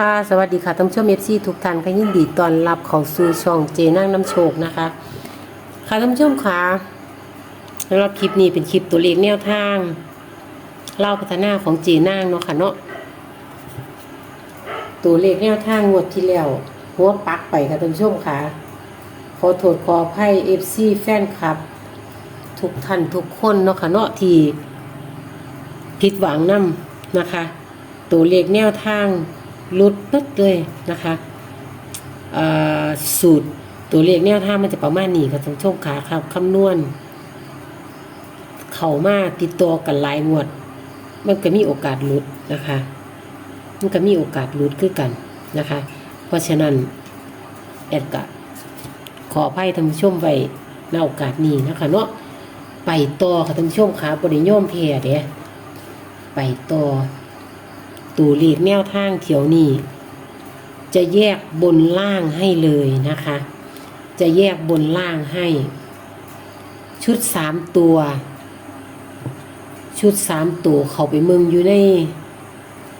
ค่ะสวัสดีค่ะท่านผู้ชมเอฟซีทุกท่านก็ยินดีต้อนรับเข้าสู่ช่องเจนั่งน้ำโชคนะคะ ค่ะท่านผู้ชมค่ะสำหรับคลิปนี้เป็นคลิปตัวเลขแนวทางเล่าพัฒนาของเจนั่งเนาะค่ะเนาะตัวเลขแนวทางงวดที่แล้วหัวปักไปค่ะท่านผู้ชมค่ะขอโทษขออภัยเอฟซีแฟนคลับ ทุกท่านทุกคนเนาะค่ะเนาะที่ผิดหวังนํนะคะ ตัวเลขแนวทาง ลดปึ๊ดเลยนะคะสูตรตัวเลขแนวทามันจะประมาณนี้ค่ะท่านชมขาครับคำนวณ เข้ามาติดต่อกันหลายงวด มันก็มีโอกาสหลุดนะคะ มันก็มีโอกาสหลุดคือกันนะคะ เพราะฉะนั้นแอดกะขออภัยท่านผู้ชมไว้ในโอกาสนี้นะคะเนาะไปต่อค่ะท่านผู้ชมขาบริโยมเพยเด้ไปต่อ ตัวเลขแนวทางเที่ยวนี้ จะแยกบนล่างให้เลยนะคะ จะแยกบนล่างให้ ชุดสามตัว ชุดสามตัวเขาไปเมืองอยู่ใน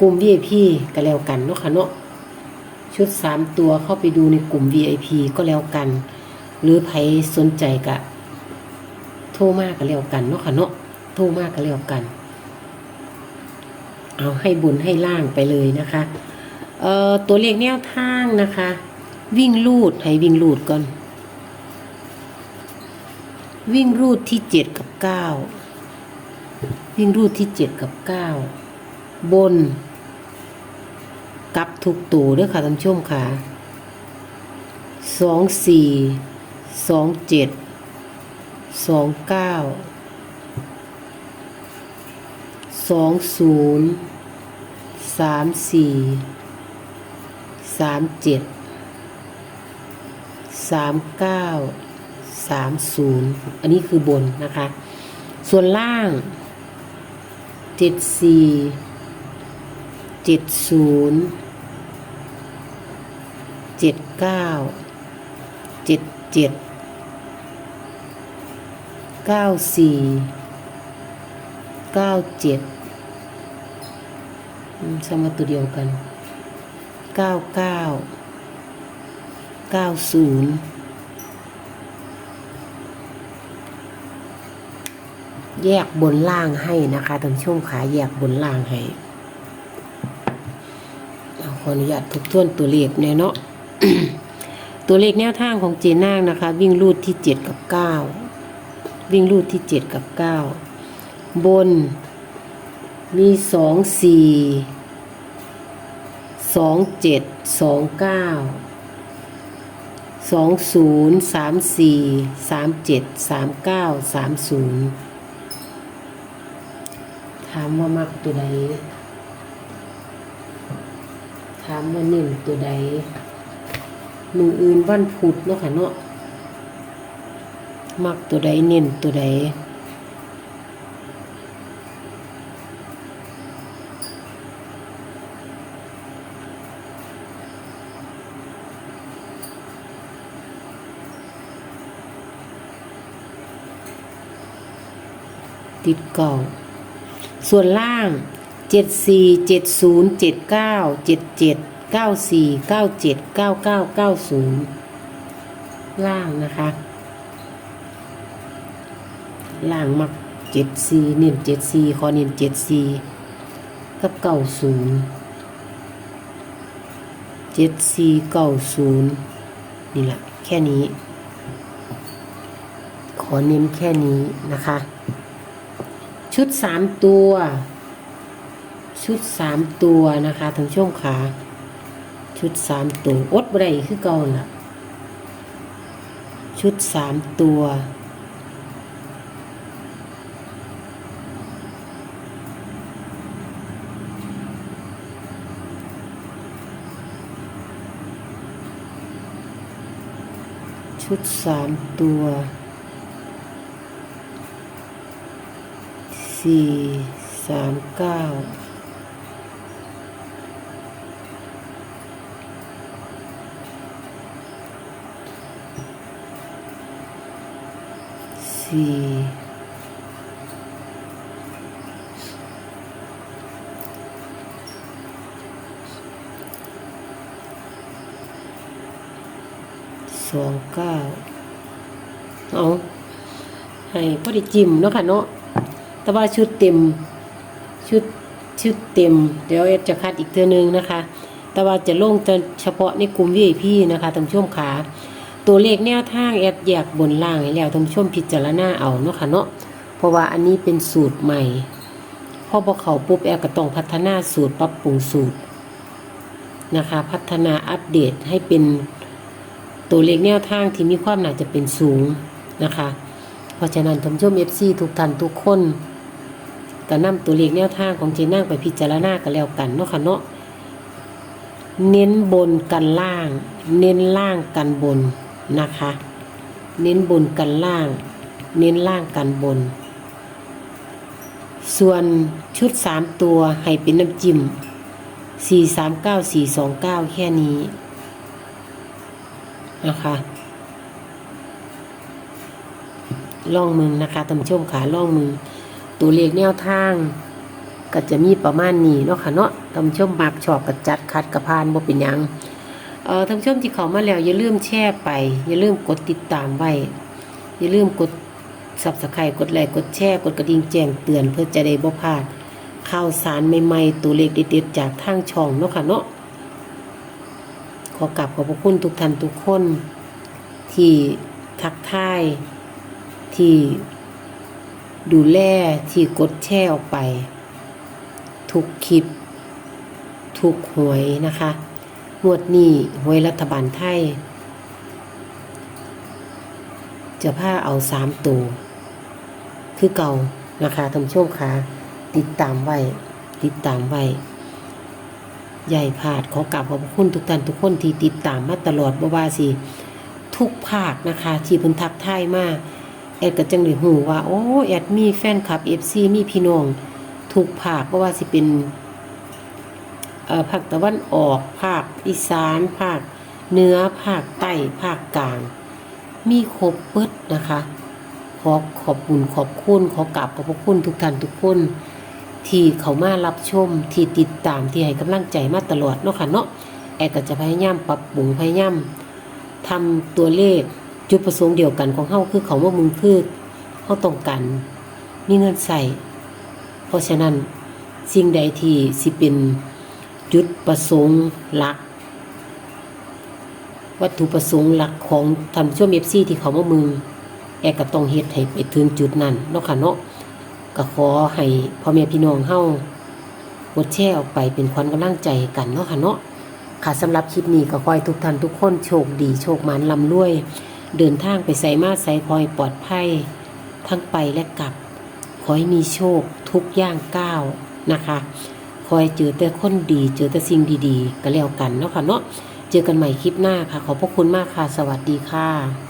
กลุ่ม VIP ก็แล้วกันเนาะค่ะเนาะชุดสามตัวเข้าไปดูในกลุ่ม VIP ก็แล้วกัน หรือใครสนใจกะโทรมากก็แล้วกันเนาะค่ะเนาะโทรมากก็แล้วกัน เอาให้บุญให้ล่างไปเลยนะคะเอ่อตัวเลขแนวทางนะคะ วิ่งรูดให้วิ่งรูดก่อน วิ่งรูดที่เจ็ดกับเก้าวิ่งรูดที่เจ็ดกับเก้าบนกลับทุกตัวด้วยค่ะท่านผู้ชมค่ะสองสี่สองเจ็ดสองเก้า สองศูนย์สามสี่สามเจ็ดสามเก้าสามศูนย์อันนี้คือบนนะคะ ส่วนล่างเจ็ดสี่เจ็ดศูนย์เจ็ดเก้าเจ็ดเจ็ดเก้าสี่ เก้าเจ็ดสมาตัวเดียวกันเก้าเก้าเก้าศูนย์แยกบนล่างให้นะคะท่านช่วงขาแยกบนล่างให้เอาขออนุญาตทบทวนตัวเลขแน่เนาะตัวเลขแนวทางของเจนางนะคะ วิ่งรูดที่เจ็ดกับเก้าวิ่งรูดที่เจ็ดกับเก้า บน มีสองสี่สองเจ็ดสองเก้าสองศูนย์สามสี่สามเจ็ดสามเก้าสามศูนย์ถามว่ามักตัวใดถามว่าหนึ่งตัวใดมืออื่นวันพุธเนาะค่ะเนาะมักตัวใดเน้นตัวใด ติดเก่า ส่วนล่างเจ็ดสี่เจ็ดศูนย์เจ็ดเก้าเจ็ดเจ็ดเก้า สี่เก้าเจ็ดเก้าเก้าเก้าศูนย์ล่างนะคะ ล่างมักเจ็ดสี่เน้นเจ็ดสี่ขอเน้นเจ็ดสี่กับเก้าศูนย์เจ็ดสี่เก้าศูนย์นี่แหละแค่นี้ ขอเน้นแค่นี้นะคะ ชุดสามตัว ชุดสามตัวนะคะทั้งช่วงขา ชุดสามตัวอดบได้คือเก่าล่ะ ชุดสามตัวชุดสามตัว สี่สามเก้าสี่สองเก้าเอาให้พอดีจิ้มเนาะค่ะเนาะ แต่ว่าชุดเต็มชุดชุดเต็ม เดี๋ยวเอดจะคัดอีกเทื่อนึงนะคะ แต่ว่าจะลงเฉพาะในกลุ่ม VIP นะคะท่านผู้ชมขาตัวเลขแนวทางแอดแยกบนล่างแล้วท่านผู้ชมพิจารณาเอาเนาะค่ะเนาะเพราะว่าอันนี้เป็นสูตรใหม่พอพอเขาปุ๊บแอดก็ต้องพัฒนาสูตรปรับปรุงสูตรนะคะ พัฒนาอัปเดตให้เป็นตัวเลขแนวทางที่มีความน่าจะเป็นสูงนะคะ เพราะฉะนั้นท่านผู้ชม FC ทุกท่านทุกคน ก็นำตัวเลขแนวทางของเจนั่งไปพิจารณากันแล้วกันเนาะค่ะเนาะเน้นบนกันล่าง เน้นล่างกันบนนะคะ เน้นบนกันล่าง เน้นล่างกันบน ส่วนชุดสามตัวให้เป็นน้ำจิ้มสี่สามเก้าสี่สองเก้าแค่นี้นะคะล่องมึงนะคะท่านผู้ชมขาล่องมึง ตัวเลขแนวทางก็จะมีประมาณนี้เนาะค่ะเนาะท่านชมมักชอบกับจัดคัดกับพานบ่เป็นยังเอ่อท่านชมที่เข้ามาแล้วอย่าลืมแชร์ไป อย่าลืมกดติดตามไว้ อย่าลืมกด Subscribe กดไลค์กดแชร์กดกระดิ่งแจ้งเตือนเพื่อจะได้บ่พลาดข่าวสารใหม่ๆตัวเลขเด็ดๆจากทางช่องเนาะค่ะเนาะขอกราบขอบพระคุณทุกท่านทุกคน ที่ทักทายที่ ดูแลที่กดแชร์ออกไป ทุกคลิป ทุกหวยนะคะงวดนี้หวยรัฐบาลไทย จะพาเอาสามตัวคือเก่านะคะท่านผู้ชมค่ะติดตามไว้ ติดตามไว้ใหญ่พาดขอกราบขอบคุณทุกท่านทุกคนที่ติดตามมาตลอดบ่ว่าสิ ทุกภาคนะคะที่เพิ่นทักทายมาแอดก็จังได้หูว่า โอ้แอดมีแฟนคลับ FC มีพี่น้องทุกภาคเพราะว่าสิเป็นภาคตะวันออกภาคอีสานภาคเหนือภาคใต้ภาคกลาง มีครบเบิดนะคะ ขอขอบคุณขอบคุณขอกราบขอบพระคุณทุกท่านทุกคน ที่เขามารับชมที่ติดตามที่ให้กำลังใจมาตลอดเนาะค่ะเนาะแอดก็จะพยายามปรับปรุงพยายามทำตัวเลข จุดประสงค์เดียวกันของเฮาคือเขาว่ามึงคือเฮาต้องการมีเงินใส่เพราะฉะนั้นสิ่งใดที่สิเป็นจุดประสงค์หลัก วัตถุประสงค์หลักของทำช่วงเอฟซีที่เขามามึงแอก็ต้องเฮ็ดให้ไปถึงจุดนั้นเนาะค่ะเนาะก็ขอให้พ่อแม่พี่น้องเฮากดแชร์ออกไปเป็นขวัญกำลังใจกันเนาะค่ะเนาะค่ะสำหรับคลิปนี้ก็ขอให้ทุกท่านทุกคนโชคดีโชคมันลำรวย เดินทางไปใส่มาใส่คอยปลอดภัย ทั้งไปและกลับ ขอให้มีโชคทุกย่างก้าวนะคะ คอยเจอแต่คนดี เจอแต่สิ่งดีๆ ก็แล้วกันเนาะค่ะเนาะ เจอกันใหม่คลิปหน้าค่ะ ขอบพระคุณมากค่ะ สวัสดีค่ะ